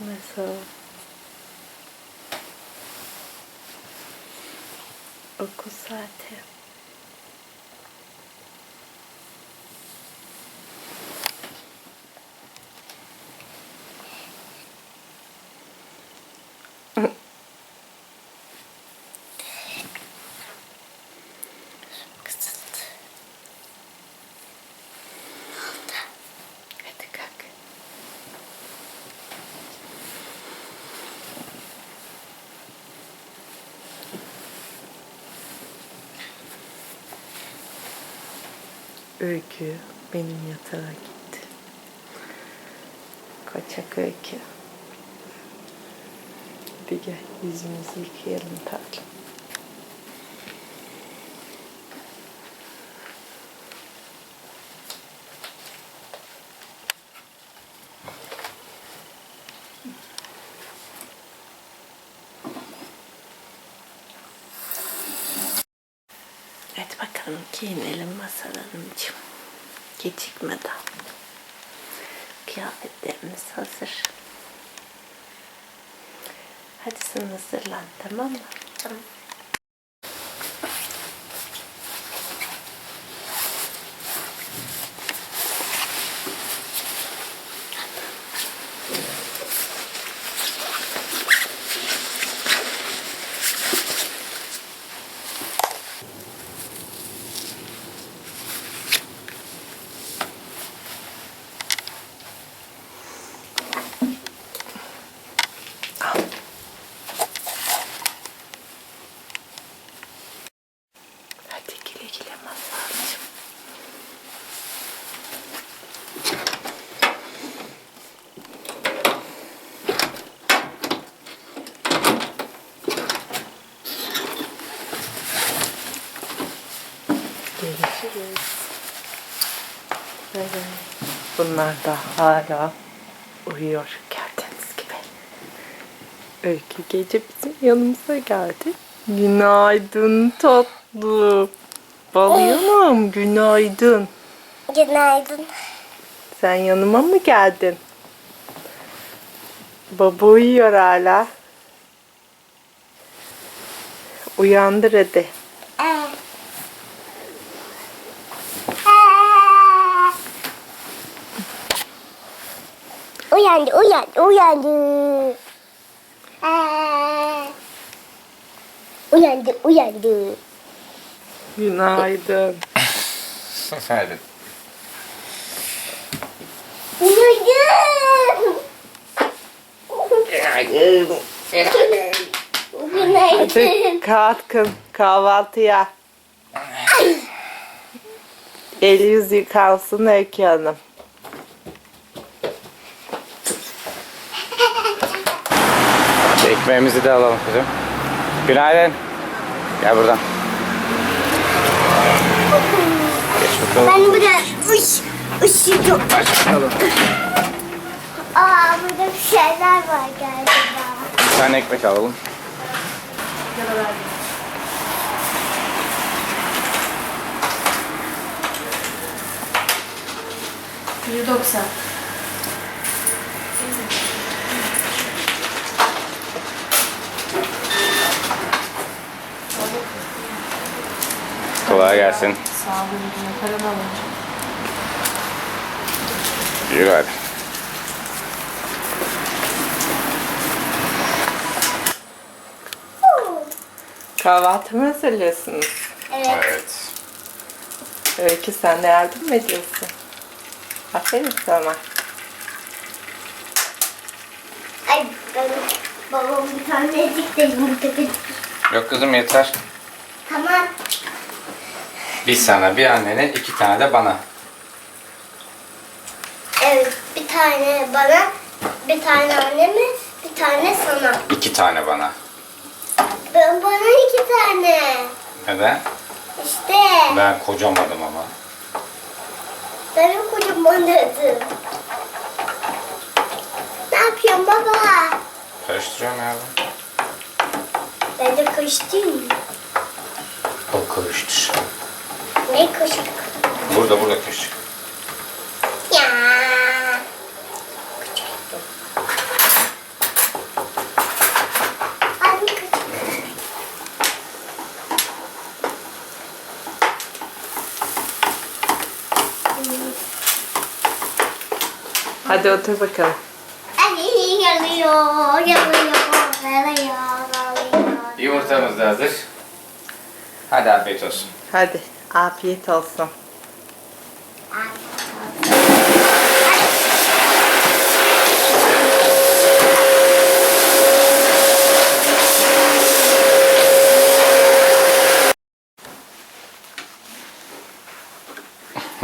Masa. Okul Öykü benim yatağa gitti. Kaçak öykü. Hadi gel yüzümüzü yıkayalım tatlım. Hadi bakalım giyinelim masalarımcığım. Gecikmeden. Kıyafetlerimiz hazır. Hadi sen hazırlan tamam mı? Tamam. Hadi güle güle masalcığım. Görüşürüz. Bunlar da hala uyuyor gördüğünüz gibi. Öykü gece bizim yanımıza geldi. Günaydın tatlı. Balyanım günaydın. Günaydın. Sen yanıma mı geldin? Baba uyuyor hala. Uyandır hadi. Aa. Uyandı, uyandı, uyandı. Aa. Uyandı, uyandı. Günaydın. Hadi. Uyandım. Hadi Günaydın. kalkın kahvaltıya. El yüz yıkansın Öykü Hanım. Ekmeğimizi de alalım kızım. Günaydın. Gel buradan. Geç bakalım. Ben burada uş, ışıyorum. Aç bakalım. Aa burada bir şeyler var galiba. Bir tane ekmek alalım. Kolay gelsin. Sağ olun. Paramı alın. Yürü hadi. Kahvaltı mı hazırlıyorsunuz? Evet. Evet. Öykü sen de yardım mı ediyorsun? Aferin sana. Ay ben babam bir tanecik de yumurta. Yok kızım yeter. Tamam. Bir sana, bir annene, iki tane de bana. Evet bir tane bana, bir tane anneme, bir tane sana. İki tane bana. Ben bana iki tane. Neden? İşte Ben kocamadım ama. benim kocaman dedim. Ne yapıyorsun baba? Karıştırıyorum yavrum. Ben de karıştırayım mı? koştur. Ne kuşuk? Burada burada koştur. Ya. Abi. Hadi otur bakalım. Ay yanıyor, yanıyor, yanıyor, yanıyor. Yumurtamız da hazır. Hadi afiyet olsun. Hadi afiyet olsun.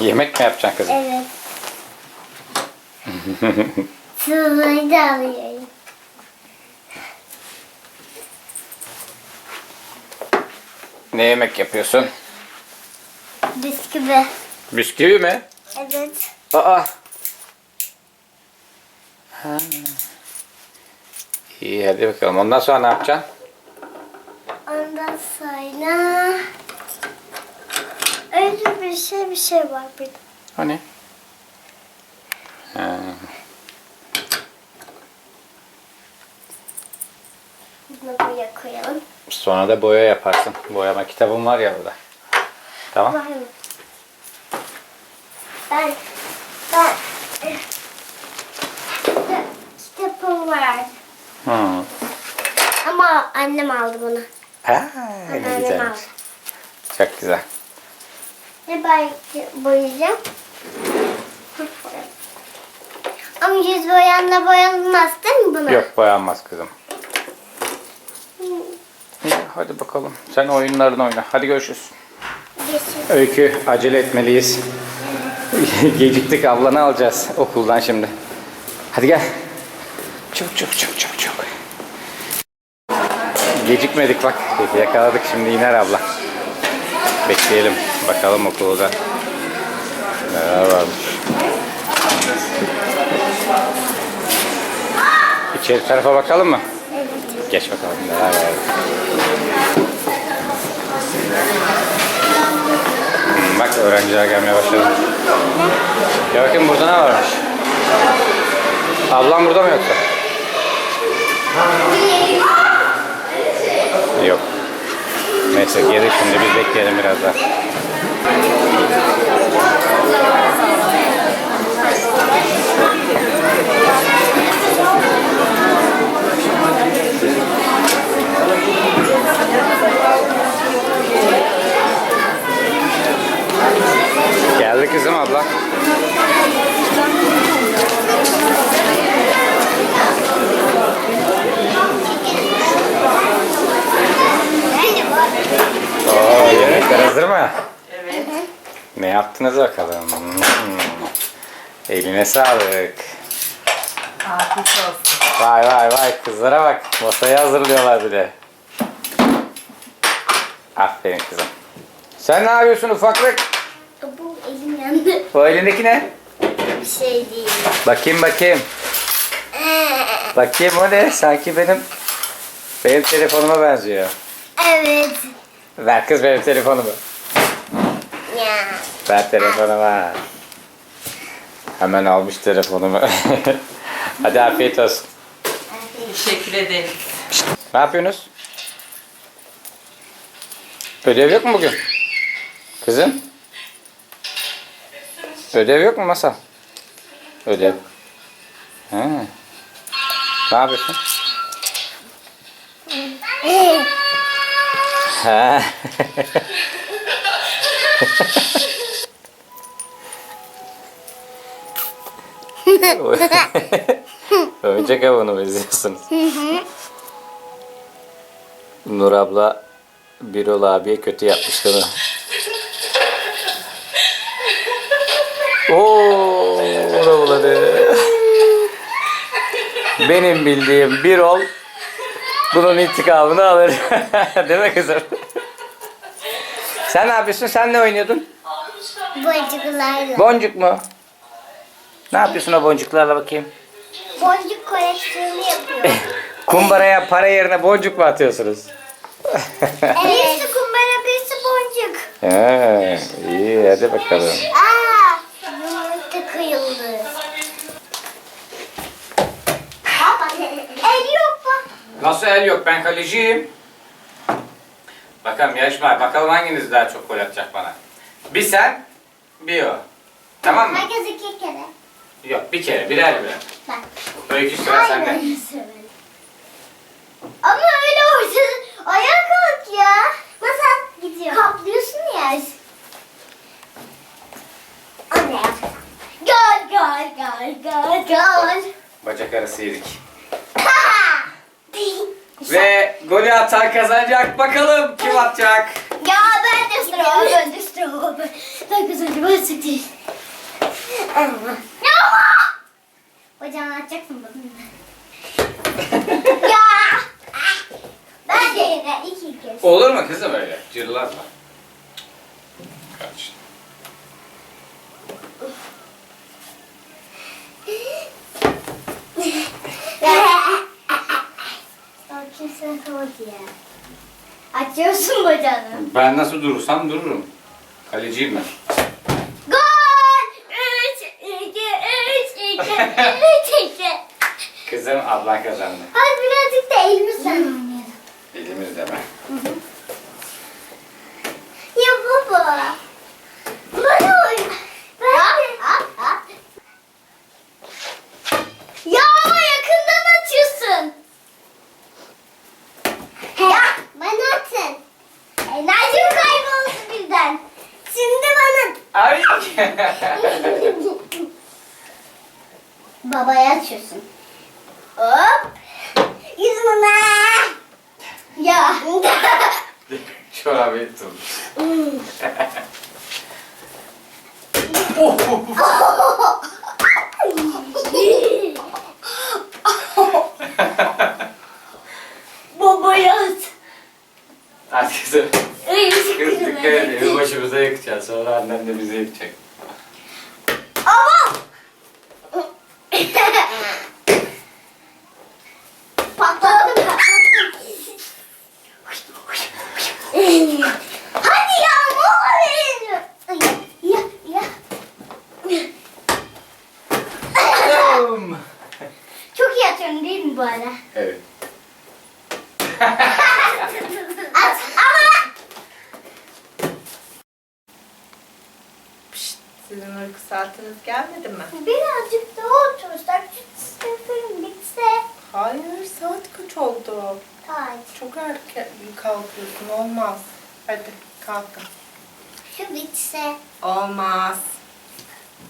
Yemek mi yapacaksın kızım? Evet. Sıvıyı da alıyorum. Ne yemek yapıyorsun? Bisküvi. Bisküvi mi? Evet. Aa. Ha. İyi hadi bakalım. Ondan sonra ne yapacaksın? Ondan sonra... Öyle bir şey bir şey var bir. Hani? Ha. Bunu buraya koyalım. Sonra da boya yaparsın. Boyama kitabım var ya burada. Tamam. Var mı? Ben... Ben... Kitabım var. Hı. Ama annem aldı bunu. Ha, ne Anneannem güzelmiş. aldı. Çok güzel. Ne ben boyayacağım? Ama yüz boyanla boyanmaz değil mi buna? Yok boyanmaz kızım. İyi, hadi bakalım. Sen oyunlarını oyna. Hadi görüşürüz. Öykü acele etmeliyiz. Geciktik ablanı alacağız okuldan şimdi. Hadi gel. Çok çok çok çok çok. Gecikmedik bak. Yakaladık şimdi iner abla. Bekleyelim. Bakalım okulda. Neler varmış. İçeri tarafa bakalım mı? Evet. Geç bakalım neler. Hmm, bak öğrenciler gelmeye başladı. Ya bakayım burada ne varmış? Ablam burada mı yoksa? Yok. Neyse geri şimdi biz bekleyelim biraz daha. Geldi kızım abla. Bence var. Oo, yemekler hazır mı? Evet. Ne yaptınız bakalım? Hmm. Eline sağlık. Afiyet olsun. Vay vay vay kızlara bak. Masayı hazırlıyorlar bile. Aferin kızım. Sen ne yapıyorsun ufaklık? Bu elim yandı. O elindeki ne? Bir şey değil. Bakayım bakayım. Bakayım o ne? Sanki benim benim telefonuma benziyor. Evet. Ver kız benim telefonumu. Ya. Ver telefonumu. Hemen almış telefonumu. Hadi afiyet olsun. Teşekkür ederim. Ne yapıyorsunuz? Ödev yok mu bugün? Kızım? Ödev yok mu masa? Ödev. Ha. Ne yapıyorsun? Ha. Oyuncak avını mı izliyorsunuz? Nur abla Birol abiye kötü yapmıştı onu. Oo, da buladı. Benim bildiğim Birol bunun intikamını alır. Değil mi kızım? Sen ne yapıyorsun? Sen ne oynuyordun? Boncuklarla. Boncuk mu? Ne yapıyorsun o boncuklarla bakayım? Boncuk koleksiyonu yapıyorum. Kumbaraya para yerine boncuk mu atıyorsunuz? Birisi kumbara, birisi boncuk. He, iyi hadi bakalım. Aa, yumurta kıyıldı. Baba, el yok mu? Nasıl el yok ben kaleciyim. Bakalım yarışma bakalım hanginiz daha çok gol atacak bana. Bir sen bir o. Tamam mı? Herkes iki kere. Yok bir kere birer birer. Bak. Öykü sıra sende. Ama öyle ortada ayağa kalk ya. Masal gidiyor. Kaplıyorsun ya. Anne. Gol gol gol gol gol. Bacak arası yedik. Ve golü atan kazanacak. Bakalım kim atacak? Ya ben de sıra, ben de sıra. Ben, ben kazanacağım artık değil. Ama. Ya! Bacağını açacaksın bakın. ya! Ben de yine iki kez. Olur mu kızım öyle? Cırlatma. Kaç. Sakin sen ya. Açıyorsun bacağını. Ben nasıl durursam dururum. Kaleciyim ben. Gol! Üç, iki, üç, iki, üç, iki. Kızım ablan kazandı. Hadi birazcık da elimizle oynayalım. Elimizde ben. Ya baba. Bana oyun. Ben Ya ama yakından atıyorsun. Ya bana atın. Enerjim kayboldu birden. Şimdi bana. Ay. Babaya açıyorsun. Hop. Yüzüme. Ya. Çorabı tutmuş. Babaya at. Hadi kızım. Ay, Kız sıkıyorum dikkat ben. edin. Başımıza yakacağız. Sonra annem de bizi yakacak. Ama. Patladım patladım. Hadi ya ne olur. Ay, Ya ya. Boom. Çok iyi atıyorum değil mi bu arada? Evet. At ama. Pişt, sizin uyku saatiniz gelmedi mi? Birazcık daha otursak şu film bitse. Hayır, saat kaç oldu? Kaç. Çok erken kalkıyorsun, olmaz. Hadi kalkın. Şu bitse. Olmaz.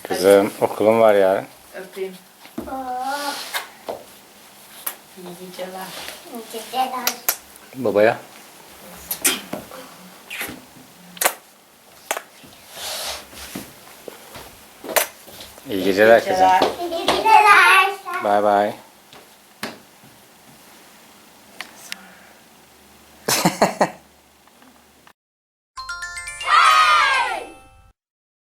Kızım okulum var yarın. Öpeyim. Oh, İyi geceler. geceler. Babaya. İyi geceler kızım. Geceler. İyi geceler. Bay bay.